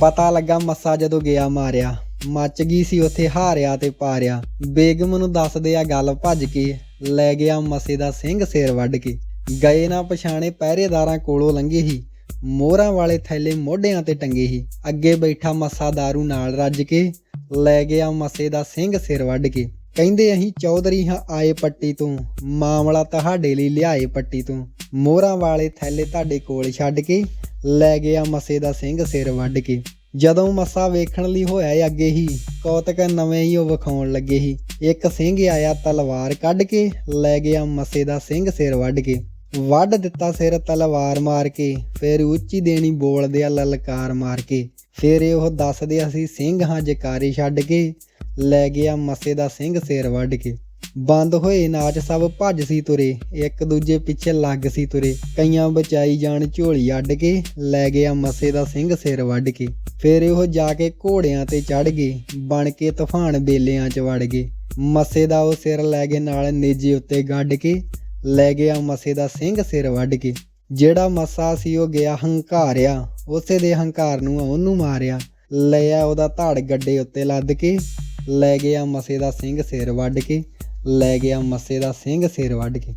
ਪਤਾ ਲੱਗਾ ਮੱਸਾ ਜਦੋਂ ਗਿਆ ਮਾਰਿਆ। ਮੱਚ ਗਈ ਸੀ ਉੱਥੇ ਹਾਰਿਆ ਤੇ ਪਾਰਿਆ। ਬੇਗਮ ਨੂੰ ਦੱਸਦੇ ਆ ਗੱਲ ਭੱਜ ਕੇ, ਲੈ ਗਿਆ ਮਸੇ ਦਾ ਸਿੰਘ ਸਿਰ ਵੱਢ ਕੇ। ਗਏ ਨਾ ਪਛਾਣੇ ਪਹਿਰੇਦਾਰਾਂ ਕੋਲੋਂ ਲੰਘੇ ਹੀ ਮੋਹਰਾਂ ਵਾਲੇ ਥੈਲੇ ਮੋਢਿਆਂ ਤੇ ਟੰਗੇ ਹੀ ਅੱਗੇ ਬੈਠਾ ਮੱਸਾ दारू ਨਾਲ ਰੱਜ ਕੇ, ਲੈ ਗਿਆ ਮਸੇ ਦਾ ਸਿੰਘ ਸਿਰ ਵੱਢ ਕੇ। ਕਹਿੰਦੇ ਅਸੀਂ ਚੌਧਰੀ ਹਾਂ ਆਏ ਪੱਟੀ ਤੋਂ। ਮਾਮਲਾ ਤੁਹਾਡੇ ਲਈ ਲਿਆਏ ਪੱਟੀ ਤੋਂ। ਮੋਹਰਾਂ ਵਾਲੇ ਥੈਲੇ ਤੁਹਾਡੇ ਕੋਲ ਛੱਡ ਕੇ ਲੈ ਗਿਆ ਮਸੇ ਦਾ ਸਿੰਘ ਸਿਰ ਵੱਢ ਕੇ। ਜਦੋਂ ਮਸਾ ਵੇਖਣ ਲਈ ਹੋਇਆ ਅੱਗੇ ਹੀ, ਕੌਤਕ ਨਵੇਂ ਹੀ ਉਹ ਵਿਖਾਉਣ ਲੱਗੇ ਹੀ ਇੱਕ ਸਿੰਘ ਆਇਆ ਤਲਵਾਰ ਕੱਢ ਕੇ, ਲੈ ਗਿਆ ਮਸੇ ਦਾ ਸਿੰਘ ਸਿਰ ਵੱਢ ਕੇ। ਵੱਢ ਦਿੱਤਾ ਸਿਰ ਤਲਵਾਰ ਮਾਰ ਕੇ, ਫਿਰ ਉੱਚੀ ਦੇਣੀ ਬੋਲਦੇ ਆ ਲਲਕਾਰ ਮਾਰ ਕੇ। ਫਿਰ ਉਹ ਦੱਸਦੇ ਅਸੀਂ ਸਿੰਘ ਹਾਂ ਜਕਾਰੀ ਛੱਡ ਕੇ, ਲੈ ਗਿਆ ਮਸੇ ਦਾ ਸਿੰਘ ਸਿਰ ਵੱਢ ਕੇ। ਬੰਦ ਹੋਏ ਨਾਚ ਸਭ ਭੱਜ ਸੀ ਤੁਰੇ, ਇੱਕ ਦੂਜੇ ਪਿੱਛੇ ਲੱਗ ਸੀ ਤੁਰੇ। ਕਈਆਂ ਬਚਾਈ ਜਾਣ ਝੋਲੀ ਅੱਡ ਕੇ, ਲੈ ਗਿਆ ਮਸੇ ਦਾ ਸਿੰਘ ਸਿਰ ਵੱਢ ਕੇ। ਫਿਰ ਉਹ ਜਾ ਕੇ ਘੋੜਿਆਂ ਤੇ ਚੜ ਗਏ, ਬਣ ਕੇ ਤੂਫਾਨ ਬੇਲਿਆਂ 'ਚ ਵੜ ਗਏ। ਮਸੇ ਦਾ ਉਹ ਸਿਰ ਲੈ ਗਏ ਨਾਲ ਨੇਜੇ ਉੱਤੇ ਗੱਡ ਕੇ, ਲੈ ਗਿਆ ਮਸੇ ਦਾ ਸਿੰਘ ਸਿਰ ਵੱਢ ਕੇ। ਜਿਹੜਾ ਮਸਾ ਸੀ ਉਹ ਗਿਆ ਹੰਕਾਰਿਆ, ਉਸੇ ਦੇ ਹੰਕਾਰ ਨੂੰ ਉਹਨੂੰ ਮਾਰਿਆ। ਲਿਆ ਉਹਦਾ ਧੜ ਗੱਡੇ ਉੱਤੇ ਲੱਦ ਕੇ, ਲੈ ਗਿਆ ਮਸੇ ਦਾ ਸਿੰਘ ਸਿਰ ਵੱਢ ਕੇ। ਲੈ ਗਿਆ ਮੱਸੇ ਦਾ ਸਿੰਘ ਸਿਰ ਵੱਢ ਕੇ।